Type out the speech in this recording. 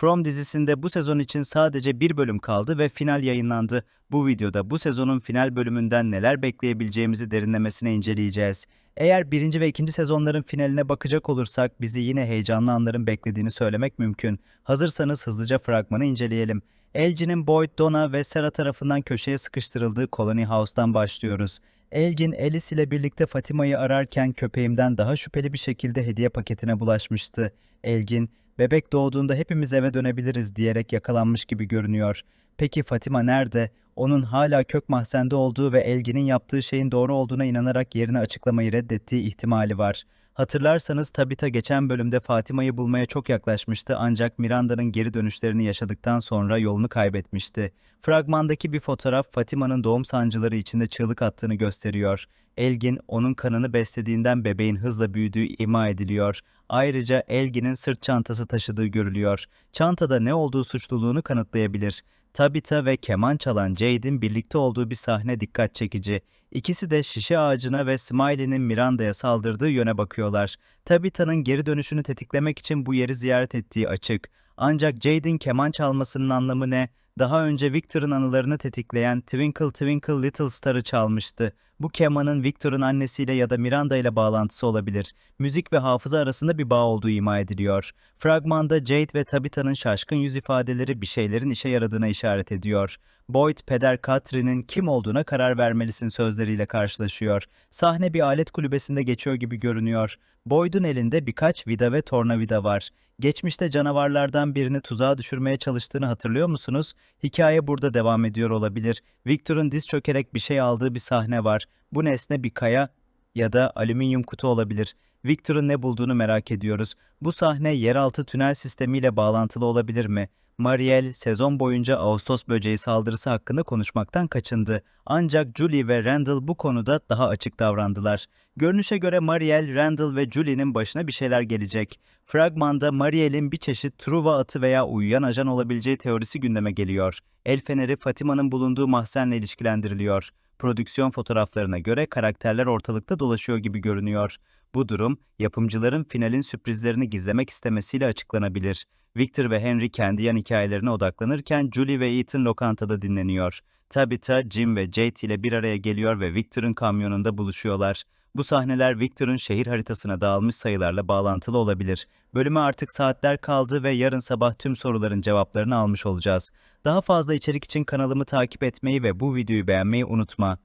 From dizisinde bu sezon için sadece bir bölüm kaldı ve final yayınlandı. Bu videoda bu sezonun final bölümünden neler bekleyebileceğimizi derinlemesine inceleyeceğiz. Eğer birinci ve ikinci sezonların finaline bakacak olursak bizi yine heyecanlı anların beklediğini söylemek mümkün. Hazırsanız hızlıca fragmanı inceleyelim. Elgin'in Boyd, Donna ve Sarah tarafından köşeye sıkıştırıldığı Colony House'dan başlıyoruz. Elgin, Alice ile birlikte Fatima'yı ararken köpeğimden daha şüpheli bir şekilde hediye paketine bulaşmıştı. Elgin, bebek doğduğunda hepimiz eve dönebiliriz diyerek yakalanmış gibi görünüyor. Peki Fatima nerede? Onun hala kök mahzende olduğu ve Elgin'in yaptığı şeyin doğru olduğuna inanarak yerine açıklamayı reddettiği ihtimali var. Hatırlarsanız Tabitha geçen bölümde Fatima'yı bulmaya çok yaklaşmıştı ancak Miranda'nın geri dönüşlerini yaşadıktan sonra yolunu kaybetmişti. Fragmandaki bir fotoğraf Fatima'nın doğum sancıları içinde çığlık attığını gösteriyor. Elgin onun kanını beslediğinden bebeğin hızla büyüdüğü ima ediliyor. Ayrıca Elgin'in sırt çantası taşıdığı görülüyor. Çantada ne olduğu suçluluğunu kanıtlayabilir. Tabitha ve keman çalan Jade'in birlikte olduğu bir sahne dikkat çekici. İkisi de şişe ağacına ve Smiley'nin Miranda'ya saldırdığı yöne bakıyorlar. Tabitha'nın geri dönüşünü tetiklemek için bu yeri ziyaret ettiği açık. Ancak Jade'in keman çalmasının anlamı ne? Daha önce Victor'ın anılarını tetikleyen Twinkle Twinkle Little Star'ı çalmıştı. Bu kemanın Victor'ın annesiyle ya da Miranda ile bağlantısı olabilir. Müzik ve hafıza arasında bir bağ olduğu ima ediliyor. Fragmanda Jade ve Tabitha'nın şaşkın yüz ifadeleri bir şeylerin işe yaradığına işaret ediyor. Boyd, peder Catherine'in kim olduğuna karar vermelisin sözleriyle karşılaşıyor. Sahne bir alet kulübesinde geçiyor gibi görünüyor. Boyd'un elinde birkaç vida ve tornavida var. Geçmişte canavarlardan birini tuzağa düşürmeye çalıştığını hatırlıyor musunuz? Hikaye burada devam ediyor olabilir. Victor'un diz çökerek bir şey aldığı bir sahne var. Bu nesne bir kaya ya da alüminyum kutu olabilir. Victor'un ne bulduğunu merak ediyoruz. Bu sahne yeraltı tünel sistemiyle bağlantılı olabilir mi? Mariel sezon boyunca Ağustos böceği saldırısı hakkında konuşmaktan kaçındı. Ancak Julie ve Randall bu konuda daha açık davrandılar. Görünüşe göre Mariel, Randall ve Julie'nin başına bir şeyler gelecek. Fragmanda Mariel'in bir çeşit Truva atı veya uyuyan ajan olabileceği teorisi gündeme geliyor. El feneri Fatima'nın bulunduğu mahzenle ilişkilendiriliyor. Prodüksiyon fotoğraflarına göre karakterler ortalıkta dolaşıyor gibi görünüyor. Bu durum, yapımcıların finalin sürprizlerini gizlemek istemesiyle açıklanabilir. Victor ve Henry kendi yan hikayelerine odaklanırken Julie ve Ethan lokantada dinleniyor. Tabitha, Jim ve Jade ile bir araya geliyor ve Victor'ın kamyonunda buluşuyorlar. Bu sahneler Victor'ın şehir haritasına dağılmış sayılarla bağlantılı olabilir. Bölüme artık saatler kaldı ve yarın sabah tüm soruların cevaplarını almış olacağız. Daha fazla içerik için kanalımı takip etmeyi ve bu videoyu beğenmeyi unutma.